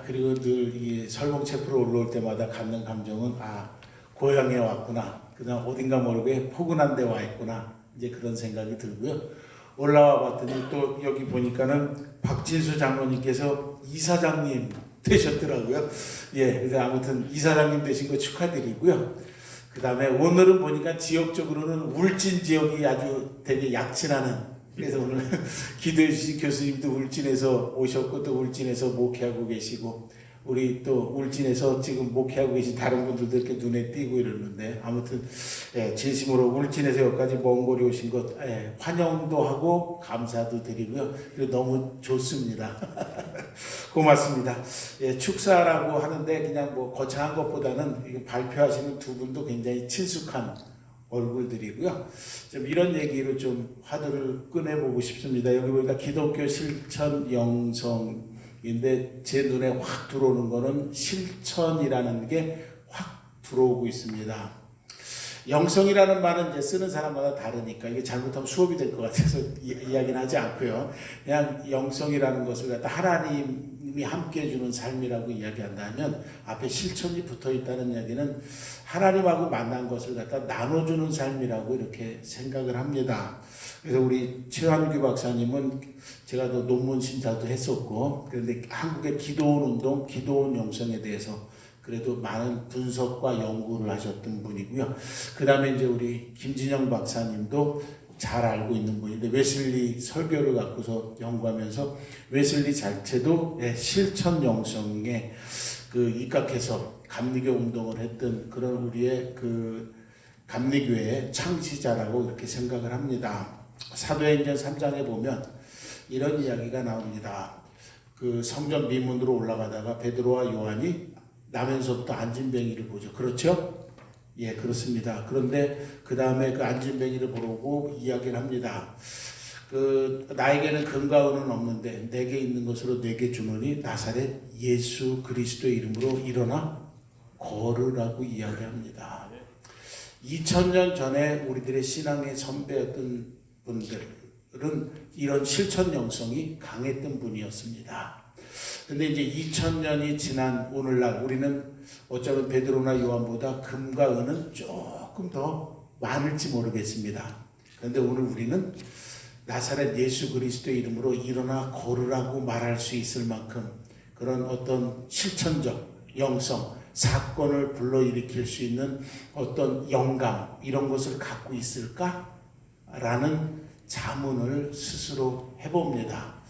그리고 늘 이 설봉체 프로 올라올 때마다 갖는 감정은 아 고향에 왔구나. 그다음 어딘가 모르게 포근한 데 와 있구나. 이제 그런 생각이 들고요. 올라와 봤더니 또 여기 보니까는 박진수 장로님께서 이사장님 되셨더라고요. 예 그래서 아무튼 이사장님 되신 거 축하드리고요. 그 다음에 오늘은 보니까 지역적으로는 울진 지역이 아주 되게 약진하는 그래서 오늘 기도해 주신 교수님도 울진에서 오셨고 또 울진에서 목회하고 계시고 우리 또 울진에서 지금 목회하고 계신 다른 분들도 이렇게 눈에 띄고 이러는데 아무튼 예, 진심으로 울진에서 여기까지 먼 거리 오신 것 예, 환영도 하고 감사도 드리고요. 그리고 너무 좋습니다. 고맙습니다. 예, 축사라고 하는데 그냥 뭐 거창한 것보다는 발표하시는 두 분도 굉장히 친숙한 얼굴들이고요. 좀 이런 얘기로 좀 화두를 꺼내보고 싶습니다. 여기 보니까 기독교 실천 영성인데 제 눈에 확 들어오는 거는 실천이라는 게 확 들어오고 있습니다. 영성이라는 말은 이제 쓰는 사람마다 다르니까 이게 잘못하면 수업이 될 것 같아서 이, 이야기는 하지 않고요. 그냥 영성이라는 것을 갖다 하나님이 함께 해주는 삶이라고 이야기한다면 앞에 실천이 붙어 있다는 이야기는 하나님하고 만난 것을 갖다 나눠주는 삶이라고 이렇게 생각을 합니다. 그래서 우리 최환규 박사님은 제가 또 논문 심사도 했었고 그런데 한국의 기도원 운동, 기도원 영성에 대해서 그래도 많은 분석과 연구를 하셨던 분이고요. 그 다음에 이제 우리 김진영 박사님도 잘 알고 있는 분인데 웨슬리 설교를 갖고서 연구하면서 웨슬리 자체도 예, 실천 영성에 그 입각해서 감리교 운동을 했던 그런 우리의 그 감리교의 창시자라고 이렇게 생각을 합니다. 사도행전 3장에 보면 이런 이야기가 나옵니다. 그 성전 미문으로 올라가다가 베드로와 요한이 나면서부터 안진뱅이를 보죠. 그렇죠? 예, 그렇습니다. 그런데 그 다음에 그 안진뱅이를 보고 이야기를 합니다. 그 나에게는 근가은은 없는데 내게 있는 것으로 내게 주노니 나사렛 예수 그리스도의 이름으로 일어나 걸으라고 이야기합니다. 2000년 전에 우리들의 신앙의 선배였던 분들은 이런 실천 영성이 강했던 분이었습니다. 근데 이제 2000년이 지난 오늘날 우리는 어쩌면 베드로나 요한보다 금과 은은 조금 더 많을지 모르겠습니다. 그런데 오늘 우리는 나사렛 예수 그리스도의 이름으로 일어나 걸으라고 말할 수 있을 만큼 그런 어떤 실천적 영성, 사건을 불러일으킬 수 있는 어떤 영감 이런 것을 갖고 있을까? 라는 자문을 스스로 해봅니다.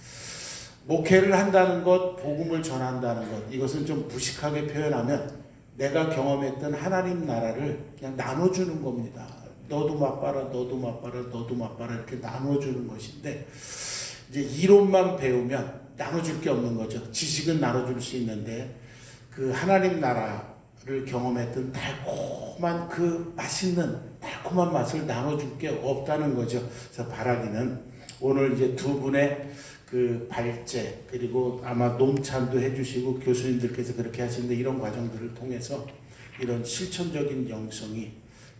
목회를 한다는 것, 복음을 전한다는 것, 이것은 좀 무식하게 표현하면 내가 경험했던 하나님 나라를 그냥 나눠주는 겁니다. 너도 맛봐라, 너도 맛봐라, 너도 맛봐라 이렇게 나눠주는 것인데 이제 이론만 배우면 나눠줄 게 없는 거죠. 지식은 나눠줄 수 있는데 그 하나님 나라를 경험했던 달콤한 그 맛있는 달콤한 맛을 나눠줄 게 없다는 거죠. 그래서 바라기는 오늘 이제 두 분의 그 발제 그리고 아마 농찬도 해주시고 교수님들께서 그렇게 하시는데 이런 과정들을 통해서 이런 실천적인 영성이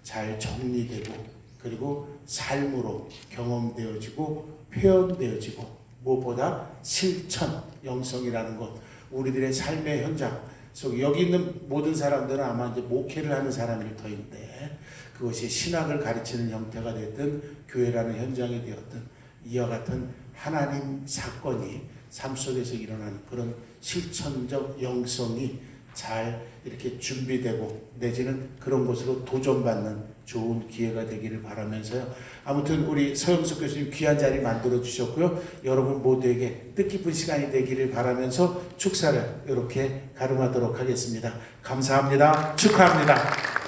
잘 정리되고 그리고 삶으로 경험되어지고 표현되어지고 무엇보다 실천 영성이라는 것 우리들의 삶의 현장 속 여기 있는 모든 사람들은 아마 이제 목회를 하는 사람일 터인데 그것이 신학을 가르치는 형태가 됐든 교회라는 현장이 되었든 이와 같은 하나님 사건이 삶 속에서 일어나는 그런 실천적 영성이 잘 이렇게 준비되고 내지는 그런 것으로 도전받는 좋은 기회가 되기를 바라면서요. 아무튼 우리 서영석 교수님 귀한 자리 만들어 주셨고요. 여러분 모두에게 뜻깊은 시간이 되기를 바라면서 축사를 이렇게 가름하도록 하겠습니다. 감사합니다. 축하합니다.